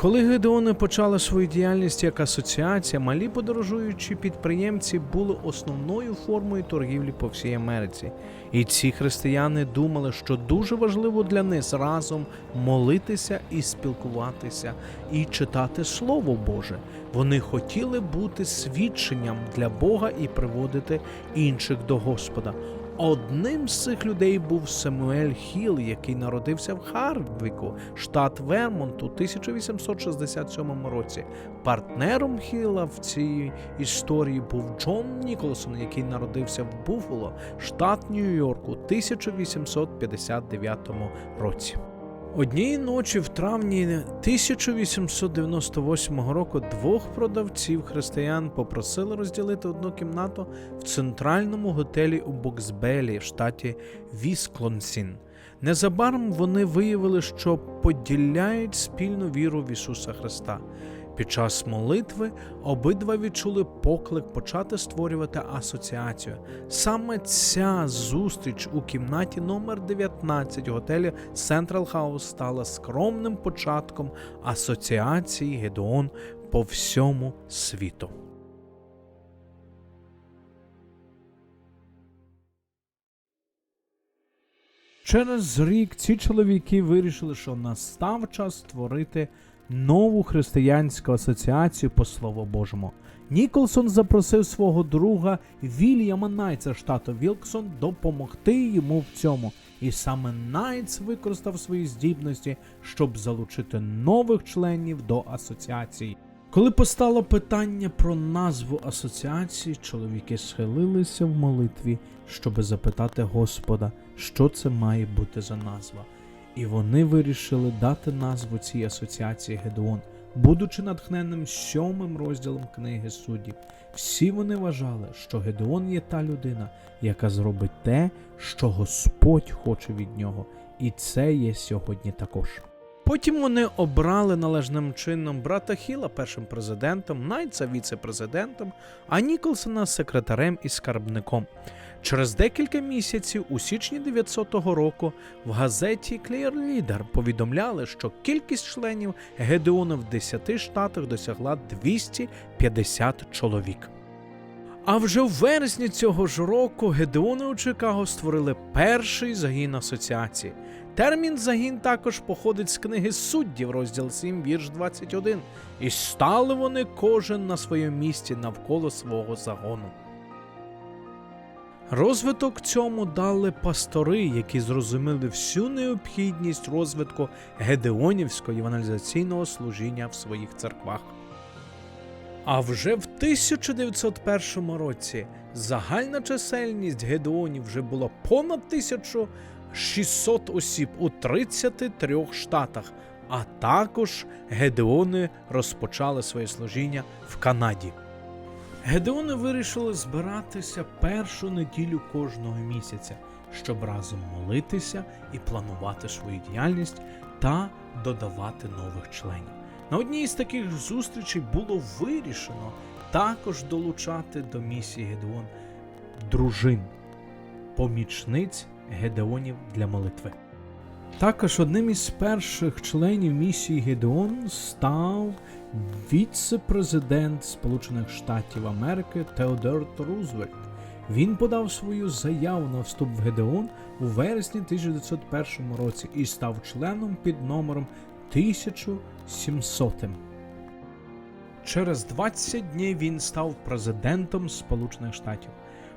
Коли Гедеони почали свою діяльність як асоціація, малі подорожуючі підприємці були основною формою торгівлі по всій Америці. І ці християни думали, що дуже важливо для них разом молитися і спілкуватися, і читати Слово Боже. Вони хотіли бути свідченням для Бога і приводити інших до Господа. Одним з цих людей був Семуель Хіл, який народився в Хардвіку, штат Вермонт у 1867 році. Партнером Хіла в цій історії був Джон Ніколсон, який народився в Буффало, штат Нью-Йорк у 1859 році. Однієї ночі в травні 1898 року двох продавців християн попросили розділити одну кімнату в центральному готелі у Боксбелі штаті Вісклонсін. Незабаром вони виявили, що поділяють спільну віру в Ісуса Христа. Під час молитви обидва відчули поклик почати створювати асоціацію. Саме ця зустріч у кімнаті номер 19 готелю Central House стала скромним початком асоціації Гедеон по всьому світу. Через рік ці чоловіки вирішили, що настав час створити нову християнську асоціацію по Слову Божому. Ніколсон запросив свого друга Вільяма Найтса штату Вілксон допомогти йому в цьому. І саме Найтс використав свої здібності, щоб залучити нових членів до асоціації. Коли постало питання про назву асоціації, чоловіки схилилися в молитві, щоб запитати Господа, що це має бути за назва. І вони вирішили дати назву цій асоціації Гедеон, будучи натхненним сьомим розділом книги суддів. Всі вони вважали, що Гедеон є та людина, яка зробить те, що Господь хоче від нього, і це є сьогодні також. Потім вони обрали належним чином брата Хіла першим президентом, Найтса віце-президентом, а Ніколсона секретарем і скарбником. Через декілька місяців, у січні 900 року, в газеті Leader повідомляли, що кількість членів Гедеона в 10 штатах досягла 250 чоловік. А вже в вересні цього ж року Гедеони у Чикаго створили перший загін асоціації. Термін загін також походить з книги суддів, розділ 7, вірш 21. І стали вони кожен на своєму місці навколо свого загону. Розвиток цьому дали пастори, які зрозуміли всю необхідність розвитку гедеонівського евангелізаційного служіння в своїх церквах. А вже в 1901 році загальна чисельність гедеонів вже була понад 1600 осіб у 33 штатах, а також гедеони розпочали своє служіння в Канаді. Гедеони вирішили збиратися першу неділю кожного місяця, щоб разом молитися і планувати свою діяльність та додавати нових членів. На одній з таких зустрічей було вирішено також долучати до місії Гедеон дружин, помічниць Гедеонів для молитви. Також одним із перших членів місії Гедеон став віце-президент Сполучених Штатів Америки Теодор Рузвельт. Він подав свою заяву на вступ в Гедеон у вересні 1901 році і став членом під номером 1700. Через 20 днів він став президентом Сполучених Штатів.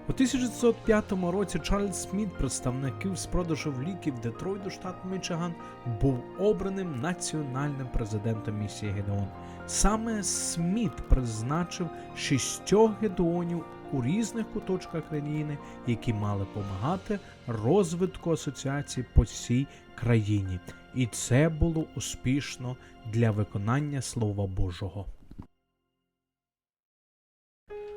У 1905 році Чарльз Сміт, представників з продажу ліків Детройду, штат Мічиган, був обраним національним президентом місії Гедеон. Саме Сміт призначив шістьох гедеонів у різних куточках країни, які мали допомагати розвитку асоціації по всій країні. І це було успішно для виконання Слова Божого.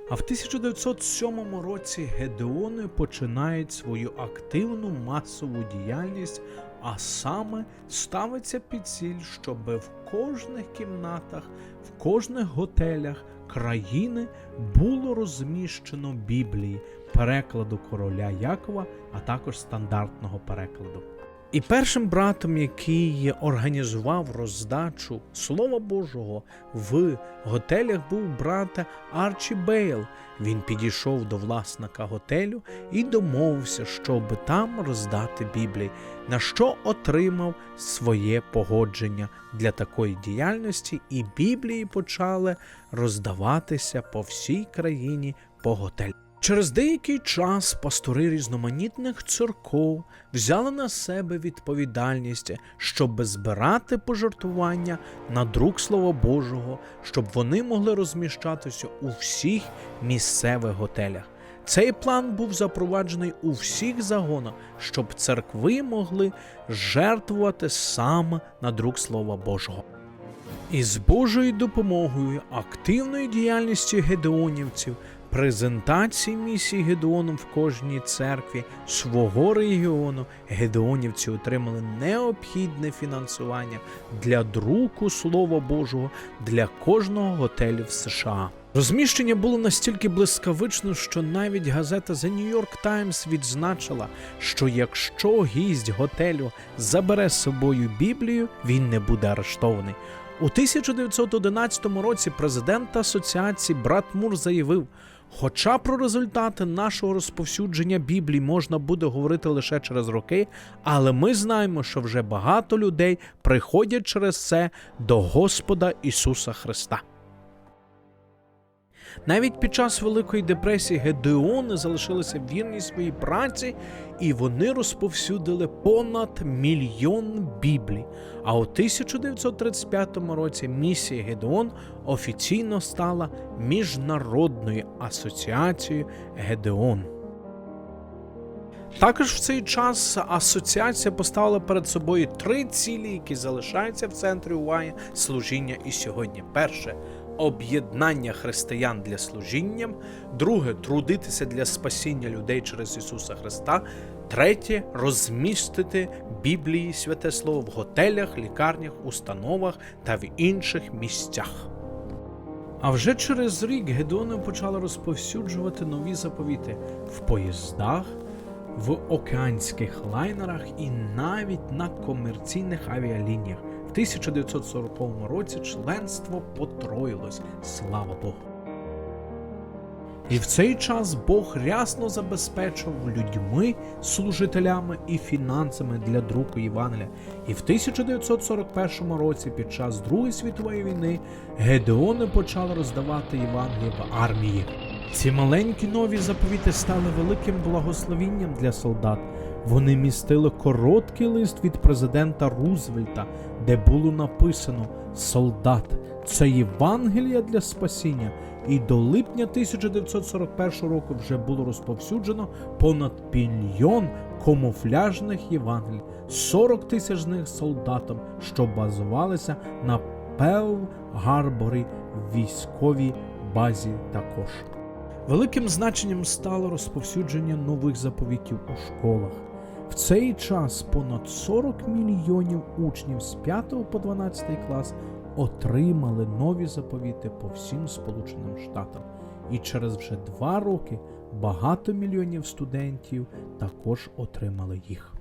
А в 1907 році Гедеони починають свою активну масову діяльність, а саме ставиться під ціль, щоб в кожних кімнатах, в кожних готелях країни було розміщено Біблії, перекладу короля Якова, а також стандартного перекладу. І першим братом, який організував роздачу Слова Божого в готелях, був брат Арчі Бейл. Він підійшов до власника готелю і домовився, щоб там роздати Біблії, на що отримав своє погодження для такої діяльності, і Біблії почали роздаватися по всій країні по готелю. Через деякий час пастори різноманітних церков взяли на себе відповідальність, щоб збирати пожертвування на друк Слова Божого, щоб вони могли розміщатися у всіх місцевих готелях. Цей план був запроваджений у всіх загонах, щоб церкви могли жертвувати саме на друк Слова Божого. І з Божою допомогою активної діяльності гедеонівців, презентації місії Гедеону в кожній церкві свого регіону, гедеонівці отримали необхідне фінансування для друку Слова Божого для кожного готелю в США. Розміщення було настільки блискавично, що навіть газета The New York Times відзначила, що якщо гість готелю забере з собою Біблію, він не буде арештований. У 1911 році президент асоціації Брат Мур заявив: хоча про результати нашого розповсюдження Біблії можна буде говорити лише через роки, але ми знаємо, що вже багато людей приходять через це до Господа Ісуса Христа. Навіть під час Великої депресії Гедеони залишилися вірні своїй праці, і вони розповсюдили понад мільйон біблій. А у 1935 році місія Гедеон офіційно стала міжнародною асоціацією Гедеон. Також в цей час асоціація поставила перед собою три цілі, які залишаються в центрі уваги служіння і сьогодні. Перше об'єднання християн для служіння, друге трудитися для спасіння людей через Ісуса Христа. Третє розмістити Біблії Святе Слово в готелях, лікарнях, установах та в інших місцях. А вже через рік Гедони почали розповсюджувати нові заповіти в поїздах, в океанських лайнерах і навіть на комерційних авіалініях. В 1940 році членство потроїлось, слава Богу. І в цей час Бог рясно забезпечив людьми, служителями і фінансами для друку Євангелія. І в 1941 році, під час Другої світової війни, Гедеони почали роздавати Євангеліє в армії. Ці маленькі нові заповіти стали великим благословінням для солдат. Вони містили короткий лист від президента Рузвельта, де було написано Солдат, це Євангелія для спасіння. І до липня 1941 року вже було розповсюджено понад мільйон камуфляжних Євангелій, 40 тисяч з них солдатам, що базувалися на Пел-Гарборі військовій базі також. Великим значенням стало розповсюдження нових заповітів у школах. В цей час понад 40 мільйонів учнів з 5 по 12 клас отримали нові заповіти по всім Сполученим Штатам. І через вже два роки багато мільйонів студентів також отримали їх.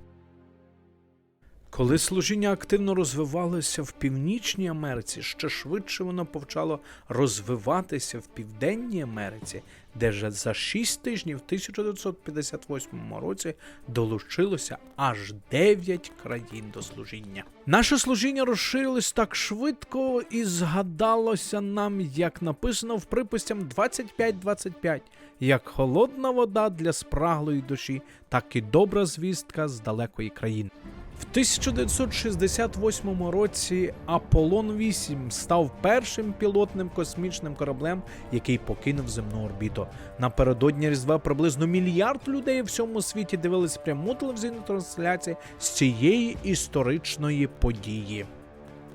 Коли служіння активно розвивалося в Північній Америці, ще швидше воно почало розвиватися в Південній Америці, де вже за 6 тижнів в 1958 році долучилося аж 9 країн до служіння. Наше служіння розширилось так швидко і згадалося нам, як написано в припустям 25.25, як холодна вода для спраглої душі, так і добра звістка з далекої країни. В 1968 році Аполлон 8 став першим пілотним космічним кораблем, який покинув земну орбіту. Напередодні Різдва приблизно мільярд людей в всьому світі дивились пряму телевізійну трансляцію з цієї історичної події.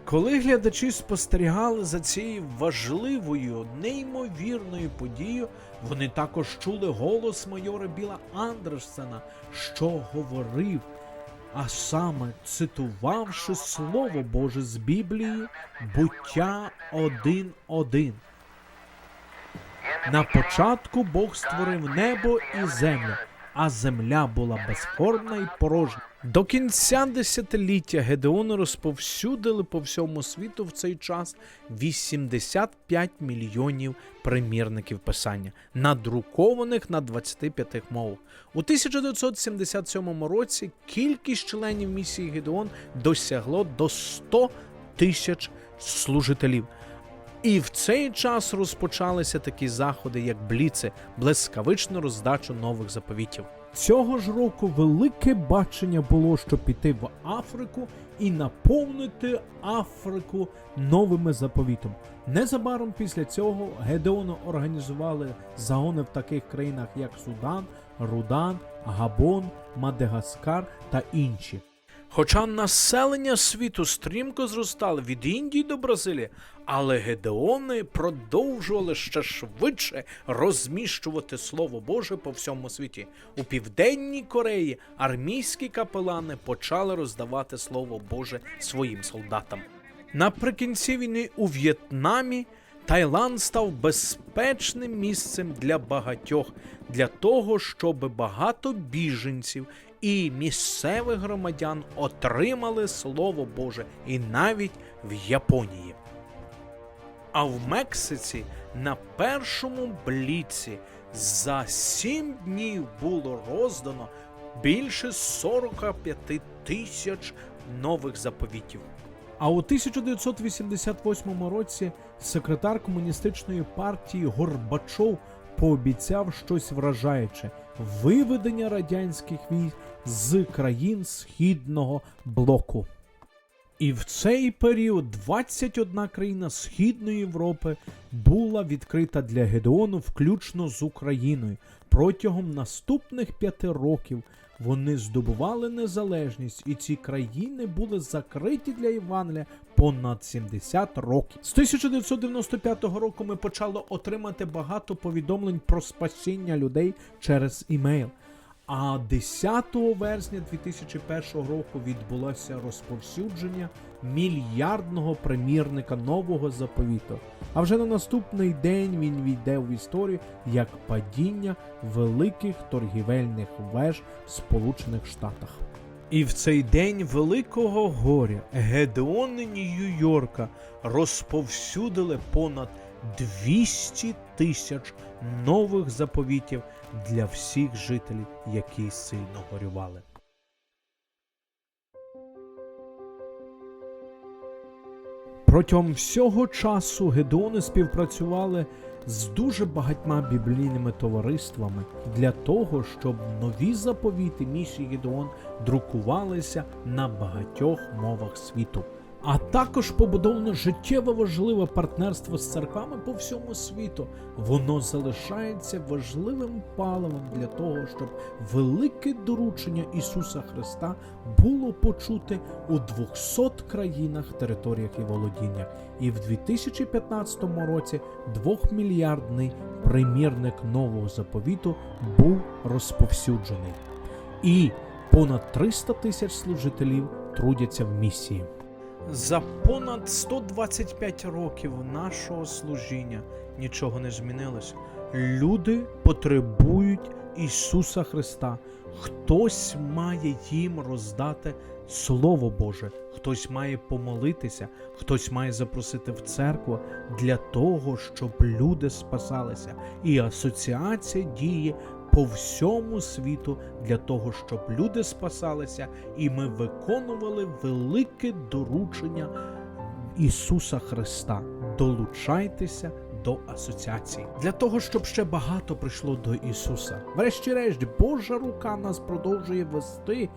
Коли глядачі спостерігали за цією важливою, неймовірною подією, вони також чули голос майора Біла Андерсена, що говорив а саме цитувавши Слово Боже з Біблії, буття 1.1. На початку Бог створив небо і землю, а земля була безформна і порожня. До кінця десятиліття Гедеони розповсюдили по всьому світу в цей час 85 мільйонів примірників писання, надрукованих на 25 мовах. У 1977 році кількість членів місії Гедеон досягло до 100 тисяч служителів. І в цей час розпочалися такі заходи, як бліци, блискавичну роздачу нових заповітів. Цього ж року велике бачення було, щоб піти в Африку і наповнити Африку новими заповітом. Незабаром після цього Гедеони організували загони в таких країнах, як Судан, Рудан, Габон, Мадагаскар та інші. Хоча населення світу стрімко зростало від Індії до Бразилії, але Гедеони продовжували ще швидше розміщувати Слово Боже по всьому світі. У південній Кореї армійські капелани почали роздавати Слово Боже своїм солдатам. Наприкінці війни у В'єтнамі Таїланд став безпечним місцем для багатьох, для того, щоб багато біженців і місцевих громадян отримали Слово Боже і навіть в Японії. А в Мексиці на першому бліці за сім днів було роздано більше 45 тисяч нових заповітів. А у 1988 році секретар комуністичної партії Горбачов пообіцяв щось вражаюче виведення радянських військ з країн Східного блоку. І в цей період 21 країна Східної Європи була відкрита для Гедеону, включно з Україною. Протягом наступних п'яти років вони здобували незалежність, і ці країни були закриті для Євангелія понад 70 років. З 1995 року ми почали отримати багато повідомлень про спасіння людей через імейл. А 10 вересня 2001 року відбулося розповсюдження мільярдного примірника нового заповіту. А вже на наступний день він війде в історію як падіння великих торгівельних веж в Сполучених Штатах. І в цей день великого горя Гедеони Нью-Йорка розповсюдили понад 200 тисяч нових заповітів для всіх жителів, які сильно горювали. Протягом всього часу Гедеони співпрацювали з дуже багатьма біблійними товариствами для того, щоб нові заповіти місії Гедеон друкувалися на багатьох мовах світу. А також побудовано життєво важливе партнерство з церквами по всьому світу. Воно залишається важливим паливом для того, щоб велике доручення Ісуса Христа було почуте у 200 країнах, територіях і володіннях. І в 2015 році двохмільярдний примірник нового заповіту був розповсюджений. І понад 300 тисяч служителів трудяться в місії. За понад 125 років нашого служіння нічого не змінилося. Люди потребують Ісуса Христа. Хтось має їм роздати Слово Боже, хтось має помолитися, хтось має запросити в церкву для того, щоб люди спасалися. І асоціація діє по всьому світу для того, щоб люди спасалися, і ми виконували велике доручення Ісуса Христа. Долучайтеся до асоціації для того, щоб ще багато прийшло до Ісуса. Врешті-решт, Божа рука нас продовжує вести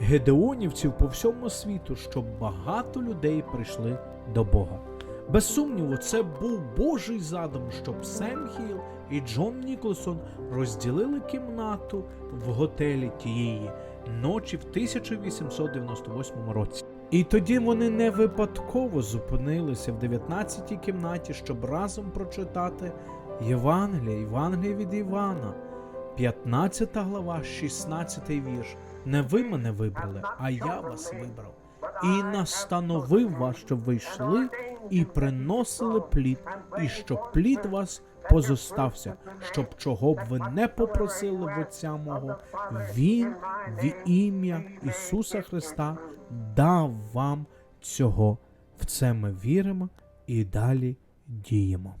гедеонівців по всьому світу, щоб багато людей прийшли до Бога. Без сумніву, це був Божий задум, щоб Сем Хіл і Джон Ніколсон розділили кімнату в готелі тієї ночі в 1898 році. І тоді вони не випадково зупинилися в 19-й кімнаті, щоб разом прочитати Євангелія, Євангелія від Івана, 15 глава, 16 вірш. Не ви мене вибрали, а я вас вибрав. І настановив вас, щоб ви йшли і приносили плід, і щоб плід вас позостався, щоб чого б ви не попросили в Отця мого, Він в ім'я Ісуса Христа дав вам цього. В це ми віримо і далі діємо.